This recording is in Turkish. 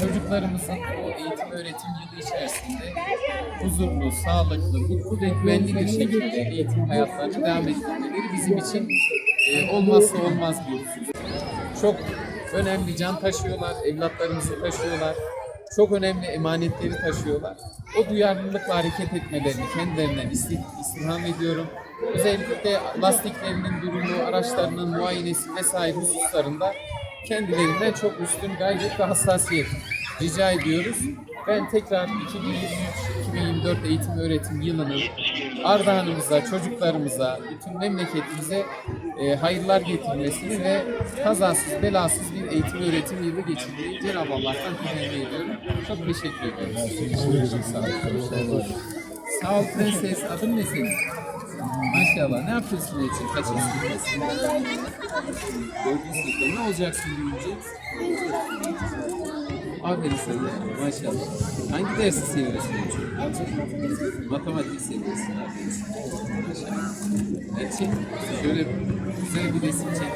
Çocuklarımızın o eğitim öğretim yılı içerisinde huzurlu, sağlıklı, mutlu ve güvenli bir şekilde eğitim hayatlarını devam ettirmeleri bizim için e, olmazsa olmaz bir. Çok önemli can taşıyorlar, evlatlarımızı taşıyorlar. Çok önemli emanetleri taşıyorlar. O duyarlılıkla hareket etmelerini kendilerinden istirham ediyorum. Özellikle lastiklerinin durumu, araçlarının muayenesi vesaire hususlarında kendilerinden çok üstün gayret ve hassasiyet rica ediyoruz. Ben tekrar 2023-2024 eğitim öğretim yılının Ardahan'ımıza, çocuklarımıza, bütün memleketimize e, hayırlar getirmesini ve kazasız belasız bir eğitim öğretim yılı geçirmeyi Cenab-ı Allah'tan temenni ediyorum. Çok teşekkür ediyorum. Sağ ol. Sağ ol prenses. Adın ne senin? Maşallah. Ne yapıyorsun için? Kaçıncı sınıftasın? Dördüncü sınıfta. Ne olacaksın büyüyünce? Aferin sana. Maşallah. Hangi dersi seviyorsun en çok? Matematik seviyorsun. Aferin sana. Maşallah. Evet, çek. Şöyle güzel bir resim çek.